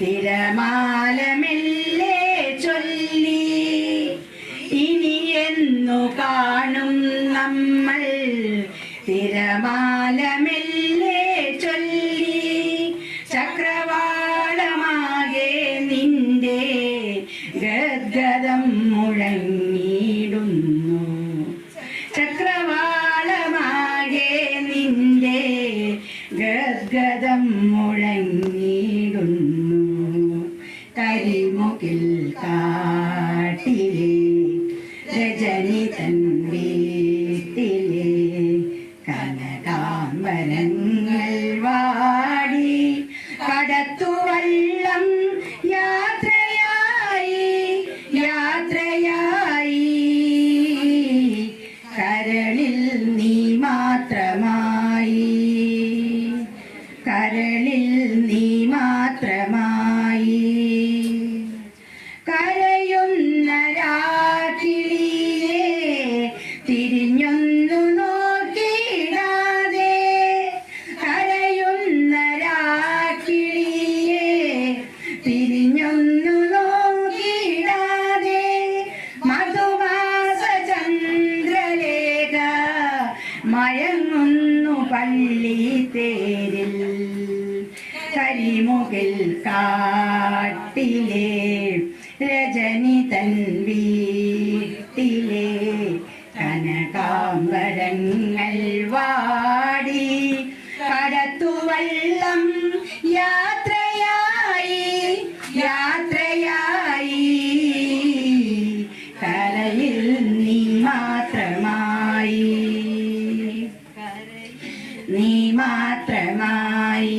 തിരമാലമെല്ലേ ചൊല്ലി. ഇനി എന്നു കാണും നമ്മൾ. തിരമാലമെല്ലേ ചൊല്ലി. ചക്രവാളമാകെ നിന്റെ ഗദ്ഗതം മുഴങ്ങിയിടുന്നു. ചക്രവാളമാകെ നിന്റെ ഗദ്ഗതം മുഴങ്ങിയിടുന്നു കരിമുകിൽ കാട്ടിലെ രജനി തൻ വീട്ടിലെ കനകാംബരങ്ങൾ മയങ്ങുന്നു പള്ളി തേരിൽ. കരിമുകിൽ കാട്ടിലെ രജനി തൻ വീട്ടിലെ കനകാംബരങ്ങൾ വാടി. കടത്തുവള്ളം യാത്രയായി പാത്രമായി